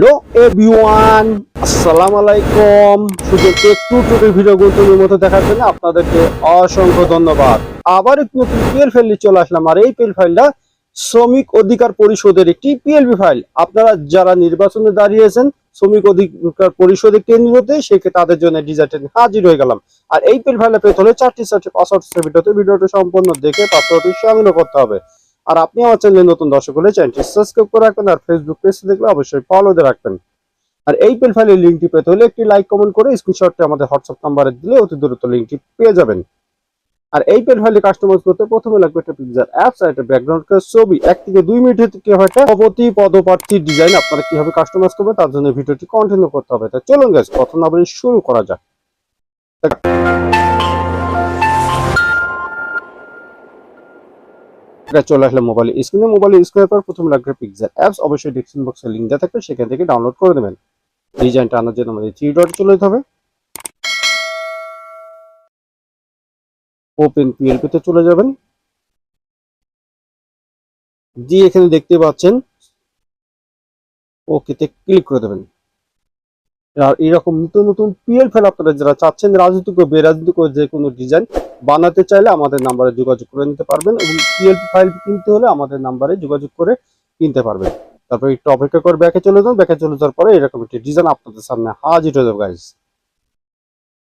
Hello everyone আসসালামু আলাইকুম শুধু একটু টুটু ভিডিও গুলোর মতো দেখার জন্য আপনাদেরকে অসংখ্য ধন্যবাদ। আবার একটু নতুন পিএল ফাইল চলে আসলাম। আর এই পিএল ফাইলটা শ্রমিক অধিকার পরিষদের একটি পিএলবি ফাইল আপনারা যারা নির্বাচনে দাঁড়িয়েছেন শ্রমিক অধিকার পরিষদের কেন্দ্রতে সেক্ষেত্রে তাদের জন্য ডিজাইন হাজির হয়ে গেলাম। আর এই পিএল ফাইলটা পেতে হলে চারটি চারটি পাসওয়ার্ড ভিডিওতে ভিডিওটি সম্পূর্ণ দেখে পাসওয়ার্ডটি সংগ্রহ করতে হবে। আর আপনি আমার চ্যানেলে নতুন দর্শক হলে চ্যানেলটি সাবস্ক্রাইব করে রাখবেন আর ফেসবুক পেজ দেখলে অবশ্যই ফলো দিয়ে রাখবেন। আর এই পেল ফাইলের লিঙ্কটি পেতে হলে একটি লাইক কমেন্ট করে স্ক্রিনশটটি আমাদের হোয়াটসঅ্যাপ নাম্বারে দিলে অতি দ্রুত লিঙ্কটি পেয়ে যাবেন। আর এই পেল ফাইলে কাস্টমাইজ করতে প্রথমে লাগবে একটা পিকচার অ্যাপস আর একটা ব্যাকগ্রাউন্ড ছবি। এক থেকে দুই মিনিটের থেকে হয় সভাপতি পদপ্রার্থীর ডিজাইন আপনারা কীভাবে কাস্টমাইজ করবেন তার জন্য ভিডিওটি কন্টিনিউ করতে হবে। তাই চলুন গাইজ কথা না শুরু করা যাক। এটা চলে আসলে মোবাইল স্ক্রিনে মোবাইল স্ক্রিনের পর প্রথমে লাগবে পিকচার অ্যাপস অবশ্যই ডিসক্রিপশন বক্সে লিঙ্ক দেওয়া থাকবে, সেখান থেকে ডাউনলোড করে দেবেন ডিজাইনটা আনার জন্য আমাদের থ্রি ডট চলে যেতে হবে। ওপেন পিএলপি তে চলে যাবেন। জি এখানে দেখতে পাচ্ছেন ওকেতে ক্লিক করে দেবেন। আর এরকম নতুন নতুন পিএল ফাইল আপনারা যারা চাচ্ছেন রাজনৈতিক ও বেরাজনৈতিক যে কোনো ডিজাইন বানাতে চাইলে আমাদের নাম্বারে যোগাযোগ করে নিতে পারবেন এবং পিএলপি ফাইল কিনতে হলে আমাদের নাম্বারে যোগাযোগ করে কিনতে পারবেন। তারপর একটু অপেক্ষা করে ব্যাকে চলে যান। ব্যাকে চলে যাওয়ার পরে এরকম একটি ডিজাইন আপনাদের সামনে হাজির হয়ে যাবে গাইজ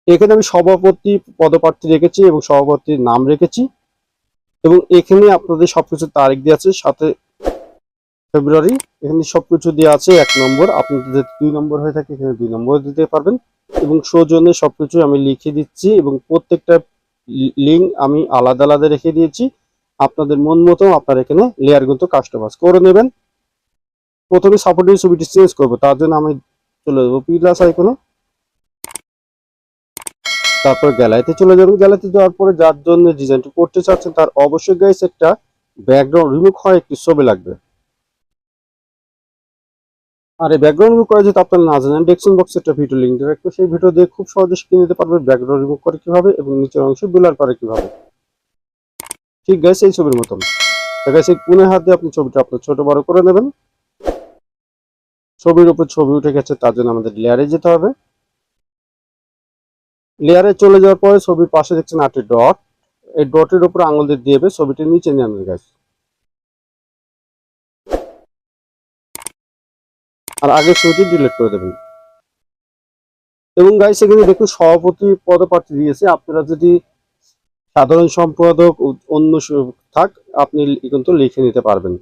এখানে আমি সভাপতি পদপ্রার্থী রেখেছি এবং সভাপতির নাম রেখেছি এবং এখানে আপনাদের সবকিছু তারিখ দিয়ে আছে। সাথে ফেব্রুয়ারি, এখানে সবকিছু দেওয়া আছে এক নম্বর। আপনাদের দুই নম্বর হয়ে থাকে, এখানে দুই নম্বর দিতে পারবেন। এবং সৌজন্যে সবকিছু আমি লিখে দিচ্ছি এবং প্রত্যেকটা লিঙ্ক আমি আলাদা আলাদা রেখে দিয়েছি। আপনাদের মন মতো আপনারা এখানে লেয়ার কিন্তু কাস্টমাইজ করে নেবেন। প্রথমে সাপোর্টের ছবিটি চেঞ্জ করব, তার জন্য আমি চলে যাব প্লাস আইকনে তারপর গ্যালারিতে চলে যাবেন। গ্যালারিতে যাওয়ার পরে যার জন্য ডিজাইনটি করতে চাচ্ছেন, তার অবশ্যই গাইস একটা ব্যাকগ্রাউন্ড রিমুভ হয়, একটি ছবি লাগবে। আর এই ব্যাকগ্রাউন্ড রিমুভ করা যেহেতু আপনারা না জানেন ডেক্সন বক্সে একটা ভিডিও লিঙ্ক দেওয়া রাখব সেই ভিডিও দিয়ে খুব সহজে শিখে নিতে পারবেন ব্যাকগ্রাউন্ড রিমুভ করে কীভাবে এবং নিচের অংশ ব্লার করে কীভাবে। ঠিক গাইস এই ছবির মতন। গাইস এই হাত দিয়ে আপনি ছবিটা আপনার ছোট বড় করে নেবেন। ছবির উপর ছবি উঠে গেছে, তার জন্য আমাদের লেয়ারে যেতে হবে। লেয়ারে চলে যাওয়ার পরে ছবির পাশে দেখছেন আটটি ডট এই ডটের উপর আঙুল দিয়ে দিয়ে ছবিটি নিচে নিয়ে আনবেন গাইস আর আগে ছবিটি ডিলিট করে দেবেন। এবং গাইস এখানে দেখুন সভাপতি পদপ্রার্থী দিয়েছে। আপনারা যদি সাধারণ সম্পাদক অন্য থাক, আপনি কিন্তু লিখে নিতে পারবেন।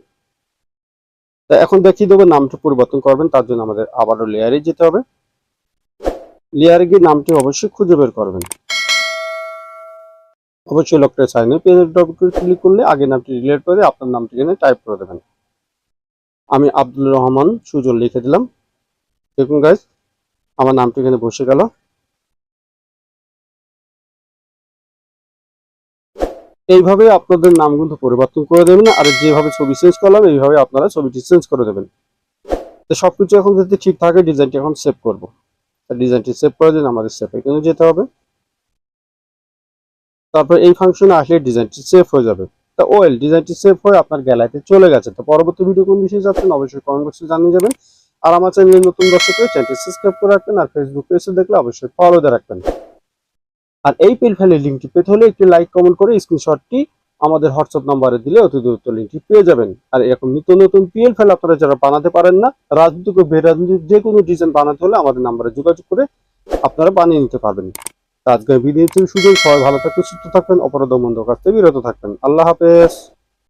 তা এখন দেখিয়ে দেবো নামটা পরিবর্তন করবেন, তার জন্য আমাদের আবারও লেয়ারে যেতে হবে। লেয়ারে গিয়ে নামটি অবশ্যই খুঁজে বের করবেন। অবশ্যই লকটা সাইনে পেজের ডবল ক্লিক করলে আগে নামটি রিলেট করে আপনার নামটি এখানে টাইপ করে দেবেন। আমি আব্দুল রহমান সুজন লিখে দিলাম। দেখুন গাইজ আমার নামটি এখানে বসে গেল। এইভাবে আপনাদের নাম কিন্তু পরিবর্তন করে দেবেন আর যেভাবে ছবি চেঞ্জ করলাম, এইভাবে আপনারা ছবিটি চেঞ্জ করে দেবেন। তো সবকিছু এখন যদি ঠিক থাকে ডিজাইনটি এখন সেভ করব। ডিজাইনটি সেভ করে দিন, আমাদের সেভ এখানে যেতে হবে। তারপর এই ফাংশনে আসলে ডিজাইনটি সেভ হয়ে যাবে। তা ওয়েল ডিজাইনটি সেভ হয়ে আপনার গ্যালারিতে চলে গেছে। তো পরবর্তী ভিডিও কোন বিষয়ে যাচ্ছেন অবশ্যই কমেন্ট বক্সে জানিয়ে যাবেন। আর আমার চ্যানেলে নতুন দর্শক হয়ে চ্যানেলটি সাবস্ক্রাইব করে রাখবেন আর ফেসবুক পেজে দেখলে অবশ্যই ফলো দিয়ে রাখবেন। আর এই পেল ফাইলের লিঙ্কটি পেতে হলে একটি লাইক কমেন্ট করে স্ক্রিনশটটি আমাদের হোয়াটসঅ্যাপ নাম্বারে দিলে অতি দ্রুত লিঙ্কটি পেয়ে যাবেন। আর এরকম নিত্য নতুন পিএল ফাইল আপনারা যারা বানাতে পারেন না, রাজনৈতিক ও বেরাজনৈতিক যে কোনো ডিজাইন বানাতে হলে আমাদের নাম্বারে যোগাযোগ করে আপনারা বানিয়ে নিতে পারবেন। আজকের ভিডিও সুযোগ সবাই ভালো থাকবেন, সুস্থ থাকবেন, অপরাধ বন্ধ কাছ থেকে বিরত থাকবেন। আল্লাহ হাফেজ।